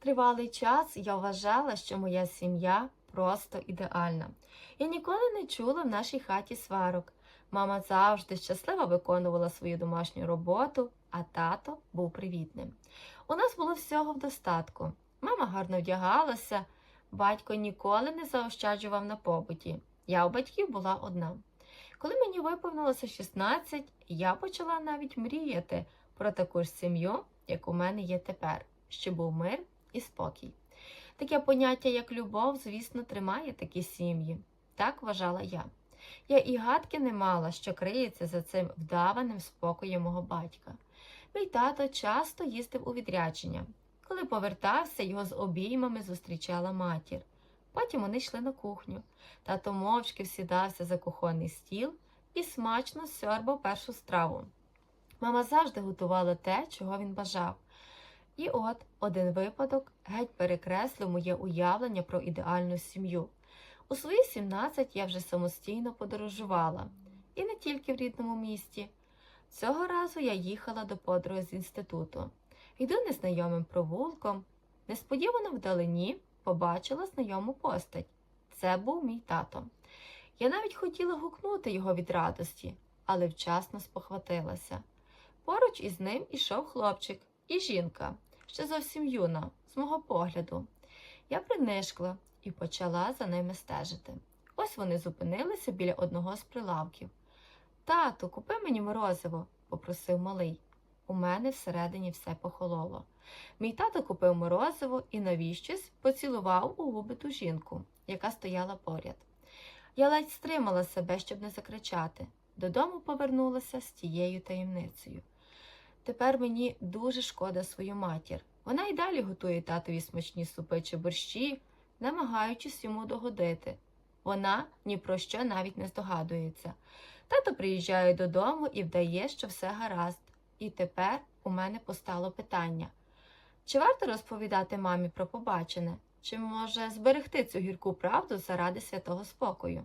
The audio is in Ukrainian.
Тривалий час я вважала, що моя сім'я просто ідеальна. Я ніколи не чула в нашій хаті сварок. Мама завжди щасливо виконувала свою домашню роботу, а тато був привітним. У нас було всього в достатку. Мама гарно вдягалася, батько ніколи не заощаджував на побуті. Я у батьків була одна. Коли мені виповнилося 16, я почала навіть мріяти про таку ж сім'ю, як у мене є тепер, щоб був мир і спокій. Таке поняття, як любов, звісно, тримає такі сім'ї. Так вважала я. Я і гадки не мала, що криється за цим вдаваним спокоєм мого батька. Мій тато часто їздив у відрядження. Коли повертався, його з обіймами зустрічала матір. Потім вони йшли на кухню. Тато мовчки всідався за кухонний стіл і смачно сьорбав першу страву. Мама завжди готувала те, чого він бажав. І от один випадок геть перекреслив моє уявлення про ідеальну сім'ю. У свої 17 я вже самостійно подорожувала, і не тільки в рідному місті. Цього разу я їхала до подруги з інституту. Йду незнайомим провулком. Несподівано вдалині побачила знайому постать. Це був мій тато. Я навіть хотіла гукнути його від радості, але вчасно спохватилася. Поруч із ним ішов хлопчик і жінка, ще зовсім юна, з мого погляду. Я принишкла і почала за ними стежити. Ось вони зупинилися біля одного з прилавків. Тату, купи мені морозиво, попросив малий. У мене всередині все похололо. Мій тато купив морозиво і навіщось поцілував у губи ту жінку, яка стояла поряд. Я ледь стримала себе, щоб не закричати. Додому повернулася з тією таємницею. Тепер мені дуже шкода свою матір. Вона й далі готує татові смачні супи чи борщі, намагаючись йому догодити. Вона ні про що навіть не здогадується. Тато приїжджає додому і вдає, що все гаразд. І тепер у мене постало питання: чи варто розповідати мамі про побачене, чи може зберегти цю гірку правду заради святого спокою?